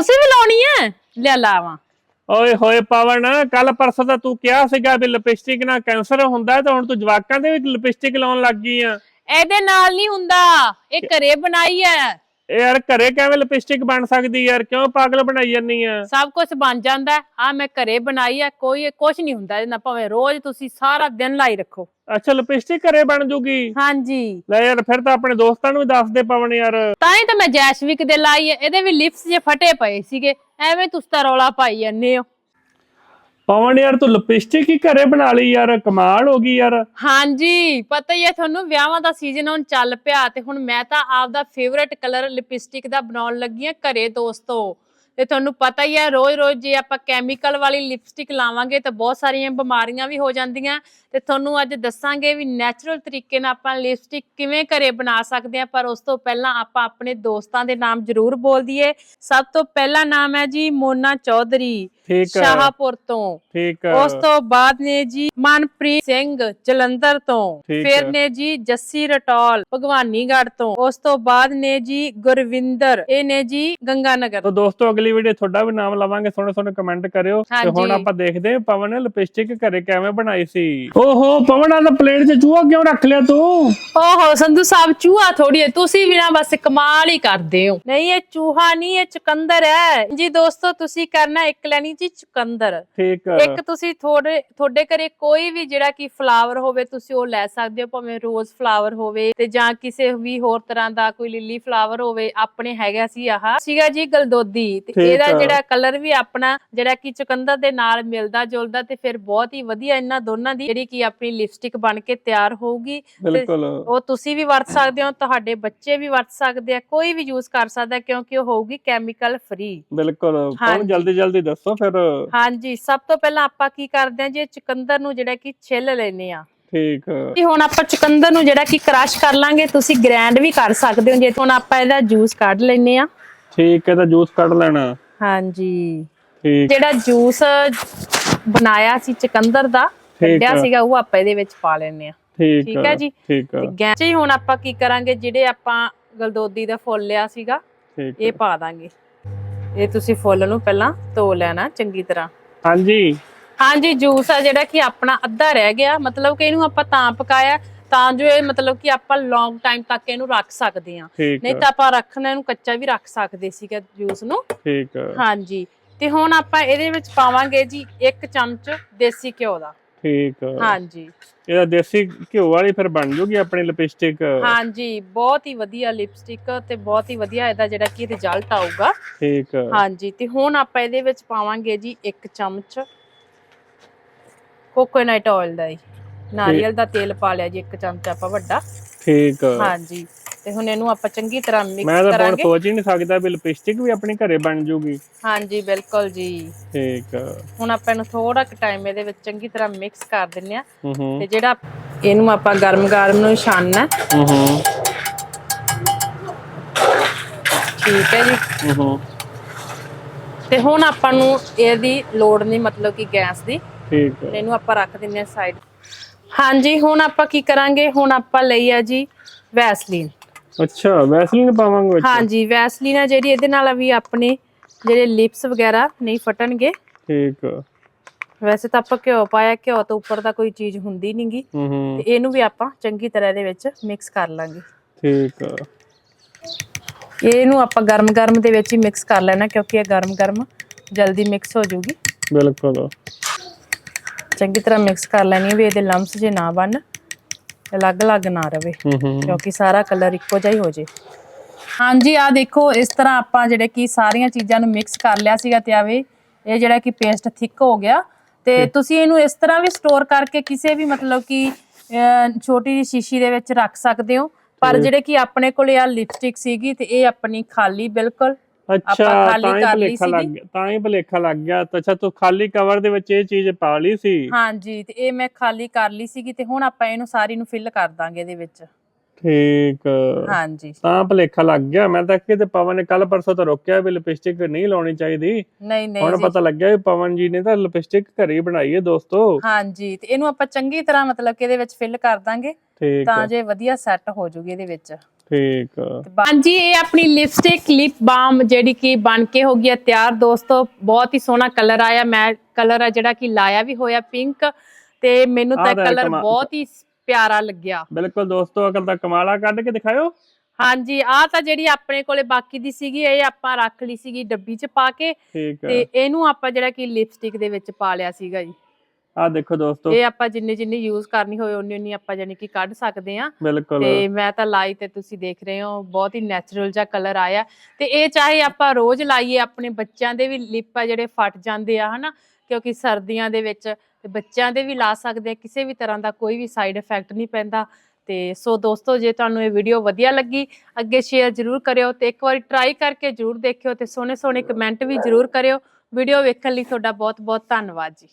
ਤੁਸੀਂ ਵੀ ਲਾਉਣੀ ਹੈ ਲੈ ਲਾਵਾਂ ਓਏ ਹੋਏ ਪਵਨ ਕੱਲ ਪਰਸੋਂ ਤਾਂ ਤੂੰ ਕਿਹਾ ਸੀਗਾ ਵੀ ਲਿਪਸਟਿਕ ਨਾਲ ਕੈਂਸਰ ਹੁੰਦਾ ਤਾਂ ਹੁਣ ਤੂੰ ਜਵਾਕਾਂ ਦੇ ਵੀ ਲਿਪਸਟਿਕ ਲਾਉਣ ਲੱਗ ਗਈ ਆ। ਇਹਦੇ ਨਾਲ ਨਹੀਂ ਹੁੰਦਾ। ਇਹ ਘਰੇ ਬਣਾਈ ਹੈ ਇਹ ਯਾਰ ਘਰੇ ਕਿਵੇਂ ਲਿਪਸਟਿਕ ਬਣ ਸਕਦੀ ਯਾਰ? ਕਿਉਂ ਪਾਗਲ ਬਣਾਈ ਜਾਂਦੀ ਆ? ਸਭ ਕੁਝ ਬਣ ਜਾਂਦਾ ਆ ਮੈਂ ਘਰੇ ਬਣਾਈ ਹੈ ਕੋਈ ਕੁਝ ਨਹੀਂ ਹੁੰਦਾ ਇਹਦੇ ਨਾਲ ਭਾਵੇਂ ਰੋਜ਼ ਤੁਸੀਂ ਸਾਰਾ ਦਿਨ ਲਾਈ ਰੱਖੋ। ਅੱਛਾ ਲਿਪਸਟਿਕ ਘਰੇ ਬਣ ਜੂਗੀ? ਹਾਂਜੀ। ਲੈ ਯਾਰ ਫਿਰ ਤਾਂ ਆਪਣੇ ਦੋਸਤਾਂ ਨੂੰ ਵੀ ਦੱਸ ਦੇ ਪਵਨ ਯਾਰ। ਤਾਂ ਹੀ ਤਾਂ ਮੈਂ ਜੈਸਵਿਕ ਦੇ ਲਾਈ ਹੈ ਇਹਦੇ ਵੀ ਲਿਪਸ ਜੇ ਫਟੇ ਪਏ ਸੀਗੇ ਐਵੇਂ ਤੁਸੀਂ ਤਾਂ ਰੌਲਾ ਪਾਈ ਜਾਂਦੇ ਹੋ। ਪਵਨ ਯਾਰ ਤੂੰ ਲਿਪਸਟਿਕ ਹੀ ਘਰੇ ਬਣਾ ਲਈ ਯਾਰ, ਕਮਾਲ ਹੋ ਗਈ ਯਾਰ। ਹਾਂਜੀ, ਪਤਾ ਹੀ ਹੈ ਤੁਹਾਨੂੰ ਵਿਆਹਾਂ ਦਾ ਸੀਜ਼ਨ ਹੁਣ ਚੱਲ ਪਿਆ ਤੇ ਹੁਣ ਮੈਂ ਤਾਂ ਆਪਦਾ ਫੇਵਰੇਟ ਕਲਰ ਲਿਪਸਟਿਕ ਦਾ ਬਣਾਉਣ ਲੱਗੀ ਆ ਘਰੇ ਦੋਸਤੋ। ਤੇ ਤੁਹਾਨੂੰ ਪਤਾ ਹੀ ਹੈ ਰੋਜ਼-ਰੋਜ਼ ਜੇ ਆਪਾਂ ਕੈਮੀਕਲ ਵਾਲੀ ਲਿਪਸਟਿਕ ਲਾਵਾਂਗੇ ਤਾਂ ਬਹੁਤ ਸਾਰੀਆਂ ਬਿਮਾਰੀਆਂ ਵੀ ਹੋ ਜਾਂਦੀਆਂ। ਤੇ ਤੁਹਾਨੂੰ ਅੱਜ ਦੱਸਾਂਗੇ ਵੀ ਨੈਚੁਰਲ ਤਰੀਕੇ ਨਾਲ ਆਪਾਂ ਲਿਪਸਟਿਕ ਕਿਵੇਂ ਘਰੇ ਬਣਾ ਸਕਦੇ ਆ ਪਰ ਉਸ ਤੋਂ ਪਹਿਲਾਂ ਆਪਾਂ ਆਪਣੇ ਦੋਸਤਾਂ ਦੇ ਨਾਮ ਜ਼ਰੂਰ ਬੋਲ ਦਈਏ। ਸਭ ਤੋਂ ਪਹਿਲਾ ਨਾਮ ਹੈ ਜੀ ਮੋਨਾ ਚੌਧਰੀ ਸ਼ਾਹਪੁਰ ਤੋਂ। ਠੀਕ ਉਸ ਤੋਂ ਬਾਅਦ ਨੇ ਜੀ ਮਨਪ੍ਰੀਤ ਸਿੰਘ ਜਲੰਧਰ ਤੋਂ। ਫਿਰ। ਨੇ ਜੀ ਜੱਸੀ ਰਟੌਲ ਭਗਵਾਨੀਗੜ੍ਹ ਤੋਂ। ਉਸ ਤੋਂ ਬਾਅਦ ਨੇ ਜੀ ਗੁਰਵਿੰਦਰ ਇਹ ਨੇ ਜੀ ਗੰਗਾਨਗਰ। ਤਾਂ ਦੋਸਤੋ ਅਗਲੀ ਵੀਡੀਓ ਤੁਹਾਡਾ ਵੀ ਨਾਮ ਲਵਾਂਗੇ ਸੋਹਣੇ ਸੋਹਣੇ ਕਮੈਂਟ ਕਰਿਓ ਤੇ ਹੁਣ। ਆਪਾਂ ਦੇਖਦੇ ਹਾਂ ਪਵਨ ਨੇ ਲਿਪਸਟਿਕ ਘਰੇ ਕਿਵੇਂ ਬਣਾਈ ਸੀ। ਓਹੋ ਪਵਨ ਆ ਤਾਂ ਪਲੇਟ 'ਚ ਚੂਹਾ ਕਿਉਂ ਰੱਖ ਲਿਆ ਤੂੰ? ਓਹੋ ਸੰਧੂ ਸਾਹਿਬ ਚੂਹਾ ਥੋੜੀ ਹੈ ਤੁਸੀਂ ਵੀ ਨਾ ਬਸ ਕਮਾਲ ਹੀ ਕਰਦੇ ਹੋ। ਨਹੀਂ ਇਹ ਚੂਹਾ ਨਹੀਂ ਇਹ ਚੁਕੰਦਰ ਹੈ। ਜੀ ਦੋਸਤੋ ਤੁਸੀਂ ਕਰਨਾ ਇੱਕ ਲੈਣੀ ਜੀ ਚੁਕੰਦਰ। ਠੀਕ ਇੱਕ ਤੁਸੀਂ ਥੋੜੇ ਤੁਹਾਡੇ ਘਰੇ ਕੋਈ ਵੀ ਜਿਹੜਾ ਕਿ ਫਲਾਵਰ ਹੋਵੇ ਤੁਸੀਂ ਉਹ ਲੈ ਸਕਦੇ ਹੋ ਭਾਵੇਂ ਰੋਜ਼ ਫਲਾਵਰ ਹੋਵੇ ਤੇ ਜਾਂ ਕਿਸੇ ਵੀ ਹੋਰ ਤਰ੍ਹਾਂ ਦਾ ਕੋਈ ਲਿਲੀ ਫਲਾਵਰ ਹੋਵੇ ਆਪਣੇ ਹੈਗਾ ਸੀ ਆਹ। ਸੀਗਾ ਜੀ ਗਲਦੋਦੀ ਤੇ ਇਹਦਾ ਆ। ਜਿਹੜਾ ਕਲਰ ਵੀ ਆਪਣਾ ਜਿਹੜਾ ਕਿ ਚੁਕੰਦਰ ਦੇ ਨਾਲ ਮਿਲਦਾ ਜੁਲਦਾ ਤੇ ਫਿਰ ਬਹੁਤ ਹੀ ਵਧੀਆ ਇਹਨਾਂ ਦੋਨਾਂ ਦੀ ਜਿਹੜੀ ਕਿ ਆਪਣੀ ਲਿਪਸਟਿਕ ਬਣ ਕੇ ਤਿਆਰ ਹੋਊਗੀ। ਤੇ ਬਿਲਕੁਲ। ਉਹ ਤੁਸੀਂ ਵੀ ਵਰਤ ਸਕਦੇ ਹੋ ਤੁਹਾਡੇ ਬੱਚੇ ਵੀ ਵਰਤ ਸਕਦੇ ਆ ਕੋਈ ਵੀ ਯੂਜ਼ ਕਰ ਸਕਦਾ ਕਿਉਂਕਿ ਉਹ ਹੋਊਗੀ ਕੈਮੀਕਲ ਫ੍ਰੀ ਬਿਲਕੁਲ। ਹਾਂਜੀ। ਜਲਦੀ ਜਲਦੀ ਦੱਸੋ ਫਿਰ। ਹਾਂਜੀ ਸਭ ਤੋਂ ਪਹਿਲਾਂ ਆਪਾਂ ਕੀ ਕਰਦੇ ਹਾਂ ਜੀ ਚੁਕੰਦਰ ਨੂੰ ਜਿਹੜਾ ਕਿ ਛਿੱਲ ਲੈਨੇ ਆ ਠੀਕ ਆ। ਜੀ ਹੁਣ ਆਪਾਂ ਚੁਕੰਦਰ ਨੂੰ ਜਿਹੜਾ ਕਿ ਕ੍ਰਸ਼ ਕਰ ਲਾਂਗੇ ਤੁਸੀਂ ਗ੍ਰਾਈਂਡ ਵੀ ਕਰ ਸਕਦੇ ਹੋ ਜੇ ਹੁਣ ਆਪਾਂ ਇਹਦਾ ਜੂਸ ਕੱਢ ਲੈਨੇ ਆ ਠੀਕ ਹੈ ਤਾਂ ਜੂਸ ਕੱਢ ਲੈਣਾ। ਹਾਂਜੀ। ਠੀਕ। ਜਿਹੜਾ ਜੂਸ ਬਣਾਇਆ ਸੀ ਚੁਕੰਦਰ ਦਾ ਕੱਢਿਆ। ਸੀਗਾ ਉਹ ਆਪਾਂ ਇਹਦੇ ਵਿੱਚ ਪਾ ਲੈਨੇ ਆ ਠੀਕ ਹੈ ਜੀ। ਠੀਕ ਗੈਸ ਜੀ ਹੁਣ ਆਪਾਂ ਕੀ ਕਰਾਂਗੇ ਜਿਹੜੇ ਆਪਾਂ ਗਲਦੋਦੀ ਦਾ ਫੁੱਲ ਲਿਆ ਸੀਗਾ ਇਹ। ਪਾ ਦਾਂਗੇ। ਇਹ ਤੁਸੀਂ ਫੁੱਲ ਨੂੰ ਪਹਿਲਾਂ ਧੋ ਲੈਣਾ ਚੰਗੀ ਤਰ੍ਹਾਂ। ਹਾਂਜੀ। ਹਾਂਜੀ ਜੂਸ ਆ ਜਿਹੜਾ ਕਿ ਆਪਣਾ ਅੱਧਾ ਰਹਿ ਗਿਆ। ਮਤਲਬ ਕਿ ਇਹਨੂੰ ਆਪਾਂ ਤਾਂ ਪਕਾਇਆ ਤਾਂ ਜੋ ਇਹ ਮਤਲਬ ਕਿ ਆਪਾਂ ਲੌਂਗ ਟਾਈਮ ਤੱਕ ਇਹਨੂੰ ਰੱਖ ਸਕਦੇ ਠੀਕ ਨਹੀਂ ਆ, ਤਾਂ ਆਪਾਂ ਰੱਖਣਾ ਇਹਨੂੰ ਕੱਚਾ ਵੀ ਰੱਖ ਸਕਦੇ ਸੀਗਾ ਜੂਸ ਨੂੰ। ਠੀਕ ਆ, ਹਾਂਜੀ। ਤੇ ਹੁਣ ਆਪਾਂ ਇਹਦੇ ਵਿੱਚ ਪਾਵਾਂਗੇ ਜੀ ਇੱਕ ਚਮਚ ਦੇਸੀ ਘਿਓ ਦਾ। ਠੀਕ ਆ। ਹਾਂਜੀ। ਇਹਦਾ ਦੇਸੀ ਘਿਓ ਵਾਲੀ ਫਿਰ ਬਣ ਜੂਗੀ ਆਪਣੀ ਲਿਪਸਟਿਕ ਹਾਂਜੀ ਬਹੁਤ ਹੀ ਵਧੀਆ ਲਿਪਸਟਿਕ ਤੇ ਬਹੁਤ ਹੀ ਵਧੀਆ ਇਹਦਾ ਜਿਹੜਾ ਕਿ ਰਿਜ਼ਲਟ ਆਊਗਾ। ਠੀਕ ਆ, ਹਾਂਜੀ ਤੇ ਹੁਣ ਆਪਾਂ ਇਹਦੇ ਵਿੱਚ ਪਾਵਾਂਗੇ ਜੀ ਇੱਕ ਚਮਚ ਕੋਕੋਨਟ ਆਇਲ ਦਾ ਜੀ ਨਾਰੀਅਲ ਦਾ ਤੇਲ ਪਾ ਲਿਆ ਜੀ ਇੱਕ ਚਮਚ ਆਪਾਂ ਵੱਡਾ। ਠੀਕ। ਹਾਂਜੀ ਤੇ ਹੁਣ ਇਹਨੂੰ ਆਪਾਂ ਚੰਗੀ ਤਰ੍ਹਾਂ ਮੈਂ ਮਿਕਸ ਤਾਂ ਹੁਣ ਕਰਾਂਗੇ। ਸੋਚ ਹੀ ਨਹੀਂ ਸਕਦਾ ਵੀ ਲਿਪਸਟਿਕ ਵੀ ਆਪਣੀ ਘਰੇ ਬਣ ਜੂਗੀ। ਹਾਂਜੀ ਬਿਲਕੁਲ ਜੀ। ਠੀਕ ਹੁਣ ਆਪਾਂ ਇਹਨੂੰ ਥੋੜਾ ਕੁ ਟਾਈਮ ਇਹਦੇ ਵਿੱਚ ਚੰਗੀ ਤਰ੍ਹਾਂ ਮਿਕਸ ਕਰ ਦਿੰਨੇ ਆ ਹੂੰ ਹੂੰ। ਤੇ ਜਿਹੜਾ ਇਹਨੂੰ ਆਪਾਂ ਗਰਮ ਗਰਮ ਨੂੰ ਛਾਨਣਾ ਹੂੰ। ਹੂੰ ਠੀਕ ਹੈ ਜੀ। ਹੂੰ ਹੂੰ। ਤੇ ਹੁਣ ਆਪਾਂ ਨੂੰ ਇਹਦੀ ਲੋੜ ਨਹੀਂ ਮਤਲਬ ਕਿ ਗੈਸ ਦੀ। ਠੀਕ ਆ। ਇਹਨੂੰ ਆਪਾਂ ਰੱਖ ਦਿੰਨੇ ਆ ਸਾਈਡ ਹਾਂਜੀ ਹੁਣ ਆਪਾਂ ਕੀ ਕਰਾਂਗੇ? ਹੁਣ ਆਪਾਂ ਲਈ ਆ ਜੀ ਵੈਸਲੀਨ। ਅੱਛਾ ਵੈਸਲੀਨ ਪਾਵਾਂਗੇ ਵਿੱਚ ਹਾਂਜੀ ਵੈਸਲੀਨ ਆ ਜਿਹੜੀ ਇਹਦੇ ਨਾਲ ਵੀ ਆਪਣੇ ਜਿਹੜੇ ਲਿਪਸ ਵਗੈਰਾ ਨਹੀਂ ਫਟਣਗੇ। ਠੀਕ ਵੈਸੇ ਤਾਂ ਆਪਾਂ ਘਿਓ ਪਾਇਆ ਘਿਓ ਤੋਂ ਉੱਪਰ ਤਾਂ ਕੋਈ ਚੀਜ਼ ਹੁੰਦੀ ਨਹੀਂਗੀ ਤੇ ਇਹਨੂੰ ਵੀ ਆਪਾਂ ਚੰਗੀ ਤਰ੍ਹਾਂ ਇਹਦੇ ਵਿੱਚ ਮਿਕਸ ਕਰ ਲਾਂਗੇ। ਠੀਕ ਆ। ਇਹਨੂੰ ਆਪਾਂ ਗਰਮ-ਗਰਮ ਦੇ ਵਿੱਚ ਹੀ ਮਿਕਸ ਕਰ ਲੈਣਾ ਕਿਉਂਕਿ ਇਹ ਗਰਮ-ਗਰਮ ਜਲਦੀ ਮਿਕਸ ਹੋ ਜਾਊਗੀ ਬਿਲਕੁਲ। ਚੰਗੀ ਤਰ੍ਹਾਂ ਮਿਕਸ ਕਰ ਲੈਣੀ ਵੀ ਇਹਦੇ ਲੰਪਸ ਜੇ ਨਾ ਬਣ ਅਲੱਗ-ਅਲੱਗ ਨਾ ਰਵੇ ਕਿਉਂਕਿ ਸਾਰਾ ਕਲਰ ਇੱਕੋ ਜਿਹਾ ਹੀ ਹੋ ਜੇ। ਹਾਂਜੀ ਆ ਦੇਖੋ ਇਸ ਤਰ੍ਹਾਂ ਆਪਾਂ ਜਿਹੜੇ ਕਿ ਸਾਰੀਆਂ ਚੀਜ਼ਾਂ ਨੂੰ ਮਿਕਸ ਕਰ ਲਿਆ ਸੀਗਾ ਤੇ ਆਵੇ ਇਹ ਜਿਹੜਾ ਕਿ ਪੇਸਟ ਥਿਕ ਹੋ ਗਿਆ। ਤੇ ਤੁਸੀਂ ਇਹਨੂੰ ਇਸ ਤਰ੍ਹਾਂ ਵੀ ਸਟੋਰ ਕਰਕੇ ਕਿਸੇ ਵੀ ਮਤਲਬ ਕਿ ਛੋਟੀ ਜਿਹੀ ਸ਼ੀਸ਼ੀ ਦੇ ਵਿੱਚ ਰੱਖ ਸਕਦੇ ਹੋ। ਪਰ ਜਿਹੜੇ ਕਿ ਆਪਣੇ ਕੋਲੇ ਆ ਲਿਪਸਟਿਕ ਸੀਗੀ ਤੇ ਇਹ ਆਪਣੀ ਖਾਲੀ ਬਿਲਕੁਲ ਅੱਛਾ ਤਾਂ ਹੀ ਭਲੇਖਾ ਲੱਗ। ਗਿਆ ਤਾਂ ਹੀ ਭਲੇਖਾ ਲੱਗ ਗਿਆ। ਤਾਂ ਅੱਛਾ ਤੂੰ ਖਾਲੀ ਕਵਰ ਦੇ ਵਿੱਚ ਇਹ ਚੀਜ਼ ਪਾ ਲਈ ਸੀ? ਹਾਂਜੀ ਤੇ ਇਹ ਮੈਂ ਖਾਲੀ ਕਰ ਲਈ ਸੀਗੀ ਤੇ ਹੁਣ ਆਪਾਂ ਇਹਨੂੰ ਸਾਰੀ ਨੂੰ ਫਿਲ ਕਰ ਦਾਂਗੇ ਇਹਦੇ ਵਿੱਚ। ਠੀਕ। ਹਾਂਜੀ। ਤਾਂ ਭਲੇਖਾ ਲੱਗ ਗਿਆ। ਮੈਂ ਤਾਂ ਕਿਤੇ ਪਵਨ ਨੇ ਕੱਲ ਪਰਸੋਂ ਤਾਂ ਰੋਕਿਆ ਵੀ ਲਿਪਸਟਿਕ ਨਹੀਂ ਲਾਉਣੀ ਚਾਹੀਦੀ। ਨਹੀਂ ਨਹੀਂ ਹੁਣ ਪਤਾ ਲੱਗਿਆ ਵੀ ਪਵਨ ਜੀ ਨੇ ਤਾਂ ਲਿਪਸਟਿਕ ਘਰੇ ਹੀ ਬਣਾਈ ਹੈ ਦੋਸਤੋ। ਹਾਂਜੀ ਤੇ ਇਹਨੂੰ ਆਪਾਂ ਚੰਗੀ ਤਰ੍ਹਾਂ ਮਤਲਬ ਕਿ ਇਹਦੇ ਵਿੱਚ ਫਿਲ ਕਰ ਦਾਂਗੇ। ਤਾਂ ਜੇ ਵਧੀਆ ਸੈੱਟ ਹੋ ਜੂਗੀ ਇਹਦੇ ਵਿੱਚ। ਠੀਕ ਹਾਂਜੀ ਇਹ ਆਪਣੀ ਲਿਪਸਟਿਕ ਲਿਪ ਬਾਮ ਜਿਹੜੀ ਕਿ ਬਣ ਕੇ ਹੋ ਗਈ ਹੈ ਤਿਆਰ। ਦੋਸਤੋ ਬਹੁਤ ਹੀ ਸੋਹਣਾ ਕਲਰ ਆਇਆ। ਮੈਂ ਕਲਰ ਆ ਜਿਹੜਾ ਕਿ ਲਾਇਆ ਵੀ ਹੋਇਆ ਪਿੰਕ ਤੇ ਮੈਨੂੰ ਤਾਂ ਤਾਂ ਕਲਰ ਬਹੁਤ ਹੀ ਪਿਆਰਾ ਲੱਗਿਆ। ਬਿਲਕੁਲ ਦੋਸਤੋ ਅਕਲ ਦਾ ਕਮਾਲਾ ਕੱਢ ਕੇ ਦਿਖਾਇਓ। ਹਾਂਜੀ ਆ ਤਾਂ ਜਿਹੜੀ ਆਪਣੇ ਕੋਲੇ ਬਾਕੀ ਦੀ ਸੀਗੀ ਇਹ ਆਪਾਂ ਰੱਖ ਲਈ ਸੀਗੀ ਡੱਬੀ 'ਚ ਪਾ ਕੇ ਤੇ ਇਹਨੂੰ ਆਪਾਂ ਜਿਹੜਾ ਕਿ ਲਿਪਸਟਿਕ ਦੇ ਵਿੱਚ ਪਾ ਲਿਆ ਸੀਗਾ ਜੀ। ਆ ਦੇਖੋ ਦੋਸਤੋ। ਇਹ ਆਪਾਂ ਜਿੰਨੀ ਜਿੰਨੀ ਯੂਜ਼ ਕਰਨੀ ਹੋਵੇ ਉਨੀ ਉਨੀ ਆਪਾਂ ਜਾਨੀ ਕਿ ਕੱਢ ਸਕਦੇ ਆ ਬਿਲਕੁਲ। ਤੇ ਮੈਂ ਤਾਂ ਲਾਈ ਤੇ ਤੁਸੀਂ ਦੇਖ ਰਹੇ ਹੋ ਬਹੁਤ ਹੀ ਨੈਚੁਰਲ ਜਿਹਾ ਕਲਰ ਆਇਆ। ਤੇ ਇਹ ਚਾਹੇ ਆਪਾਂ ਰੋਜ਼ ਲਾਈਏ ਆਪਣੇ ਬੱਚਿਆਂ ਦੇ ਵੀ ਲਿਪ ਆ ਜਿਹੜੇ ਫਟ ਜਾਂਦੇ ਆ ਹਨਾ? ਕਿਉਂਕਿ ਸਰਦੀਆਂ ਦੇ ਵਿੱਚ ਤੇ ਬੱਚਿਆਂ ਦੇ ਵੀ ਲਾ ਸਕਦੇ ਆ ਕਿਸੇ ਵੀ ਤਰ੍ਹਾਂ ਦਾ ਕੋਈ ਵੀ ਸਾਈਡ ਇਫੈਕਟ ਨਹੀਂ ਪੈਂਦਾ। ਤੇ ਸੋ ਦੋਸਤੋ ਜੇ ਤੁਹਾਨੂੰ ਇਹ ਵੀਡੀਓ ਵਧੀਆ ਲੱਗੀ ਅੱਗੇ ਸ਼ੇਅਰ ਜ਼ਰੂਰ ਕਰਿਓ ਤੇ ਇੱਕ ਵਾਰੀ ਟਰਾਈ ਕਰਕੇ ਜ਼ਰੂਰ ਦੇਖਿਓ ਤੇ ਸੋਹਣੇ ਸੋਹਣੇ ਕਮੈਂਟ ਵੀ ਜ਼ਰੂਰ ਕਰਿਓ। ਵੀਡੀਓ ਵੇਖਣ ਲਈ ਤੁਹਾਡਾ ਬਹੁਤ ਬਹੁਤ ਧੰਨਵਾਦ ਜੀ।